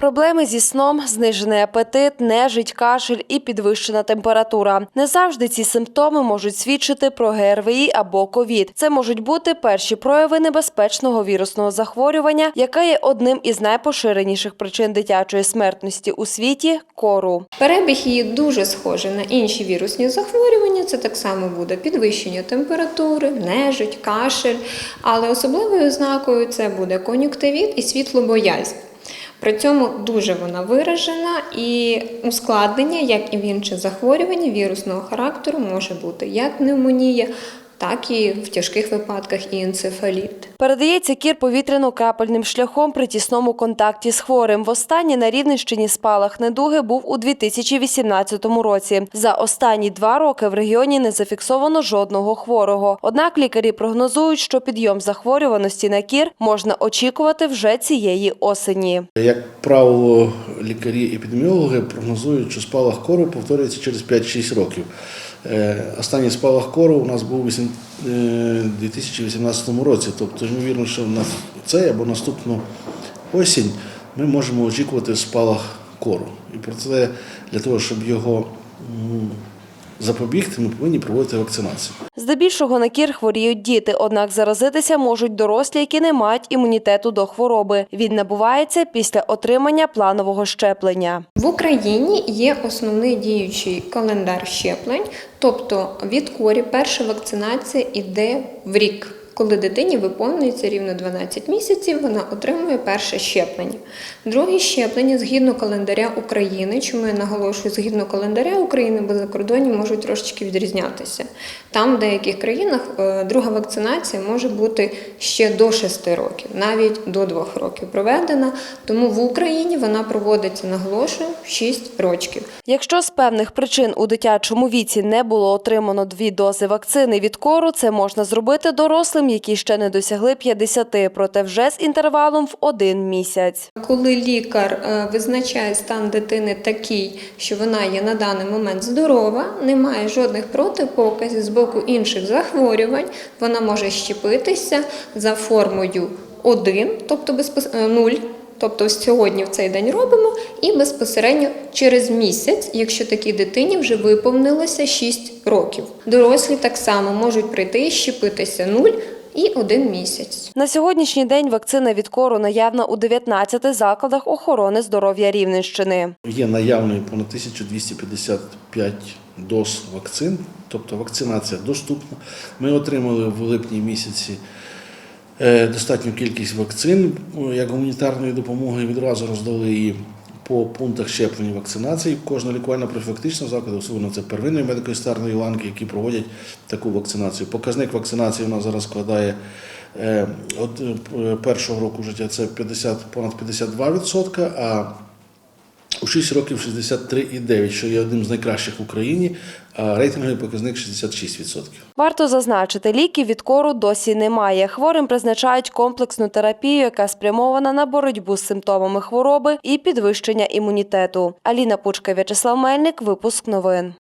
Проблеми зі сном, знижений апетит, нежить, кашель і підвищена температура. Не завжди ці симптоми можуть свідчити про ГРВІ або ковід. Це можуть бути перші прояви небезпечного вірусного захворювання, яке є одним із найпоширеніших причин дитячої смертності у світі кору. Перебіг її дуже схожий на інші вірусні захворювання. Це так само буде підвищення температури, нежить, кашель. Але особливою ознакою це буде кон'юктивіт і світлобоязнь. При цьому дуже вона виражена і ускладнення, як і в інших захворювань вірусного характеру, може бути як пневмонія, так і в тяжких випадках і енцефаліт. Передається кір повітряно-крапельним шляхом при тісному контакті з хворим. Востаннє на Рівненщині спалах недуги був у 2018 році. За останні два роки в регіоні не зафіксовано жодного хворого. Однак лікарі прогнозують, що підйом захворюваності на кір можна очікувати вже цієї осені. Як правило, лікарі-епідеміологи прогнозують, що спалах кору повторюється через 5-6 років. Е, Останній спалах кору у нас був у вісім- е, 2018 році. Тобто, ймовірно, що на цей або наступну осінь ми можемо очікувати спалах кору. І про це для того, щоб його запобігти, ми повинні проводити вакцинацію. Здебільшого на кір хворіють діти, однак заразитися можуть дорослі, які не мають імунітету до хвороби. Він набувається після отримання планового щеплення. В Україні є основний діючий календар щеплень, тобто від корі перша вакцинація йде в рік. Коли дитині виповнюється рівно 12 місяців, вона отримує перше щеплення. Друге щеплення згідно календаря України. Чому я наголошую згідно календаря України, бо за кордоні можуть трошечки відрізнятися. Там, в деяких країнах, е, друга вакцинація може бути ще до 6 років, навіть до 2 років проведена. Тому в Україні вона проводиться, наголошую, 6 років. Якщо з певних причин у дитячому віці не було отримано дві дози вакцини від кору, це можна зробити дорослим, які ще не досягли 50, проте вже з інтервалом в один місяць. Коли лікар е, визначає стан дитини такий, що вона є на даний момент здорова, немає жодних протипоказів з боку інших захворювань, вона може щепитися за формою 1, тобто безпос... е, 0, тобто сьогодні в цей день робимо, і безпосередньо через місяць, якщо такій дитині вже виповнилося 6 років. Дорослі так само можуть прийти і щепитися 0 і 1 місяць. На сьогоднішній день вакцина від кору наявна у 19 закладах охорони здоров'я Рівненщини. Є наявною понад 1255 доз вакцин, тобто вакцинація доступна. Ми отримали в липні місяці е, достатню кількість вакцин е, як гуманітарної допомоги. Відразу роздали її по пунктах щеплення вакцинації. Кожна лікувальна профілактична закладу, особливо це первинної медико-санітарної ланки, які проводять таку вакцинацію. Показник вакцинації у нас зараз складає е, е, першого року життя це 50, понад 52%, а у 6 років 63,9, що є одним з найкращих в Україні, а рейтинговий показник 66%. Варто зазначити, ліків від кору досі немає. Хворим призначають комплексну терапію, яка спрямована на боротьбу з симптомами хвороби і підвищення імунітету. Аліна Пучка, В'ячеслав Мельник, випуск новин.